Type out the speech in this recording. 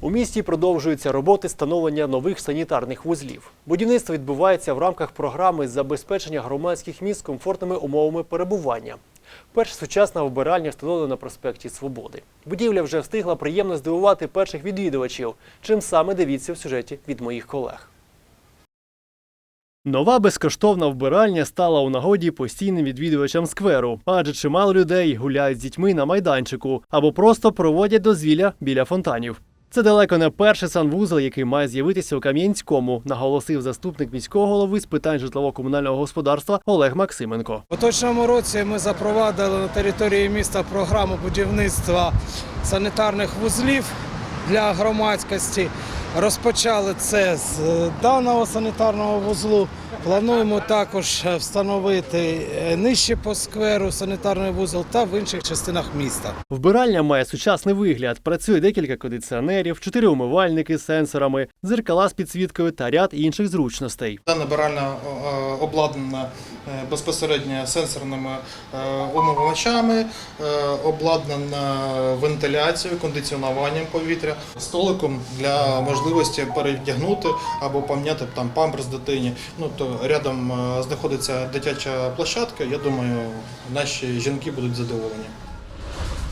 У місті продовжуються роботи встановлення нових санітарних вузлів. Будівництво відбувається в рамках програми забезпечення громадських місць комфортними умовами перебування. Перша сучасна вбиральня встановлена на проспекті Свободи. Будівля вже встигла приємно здивувати перших відвідувачів. Чим саме дивіться в сюжеті від моїх колег. Нова безкоштовна вбиральня стала у нагоді постійним відвідувачам скверу, адже чимало людей гуляють з дітьми на майданчику або просто проводять дозвілля біля фонтанів. Це далеко не перший санвузол, який має з'явитися у Кам'янському, наголосив заступник міського голови з питань житлово-комунального господарства Олег Максименко. У точному році ми запровадили на території міста програму будівництва санітарних вузлів для громадськості. Розпочали це з е, даного санітарного вузлу. Плануємо також е, встановити е, нижче по скверу санітарний вузол та в інших частинах міста. Вбиральня має сучасний вигляд. Працює декілька кондиціонерів, чотири умивальники з сенсорами, зеркала з підсвіткою та ряд інших зручностей. Дана биральня е, обладнана безпосередньо сенсорними умовачами, е, обладнана вентиляцією, кондиціонуванням повітря, столиком для можливості перевдягнути або поміняти там памперс дитині. Ну то рядом е, знаходиться дитяча площадка. Я думаю, наші жінки будуть задоволені.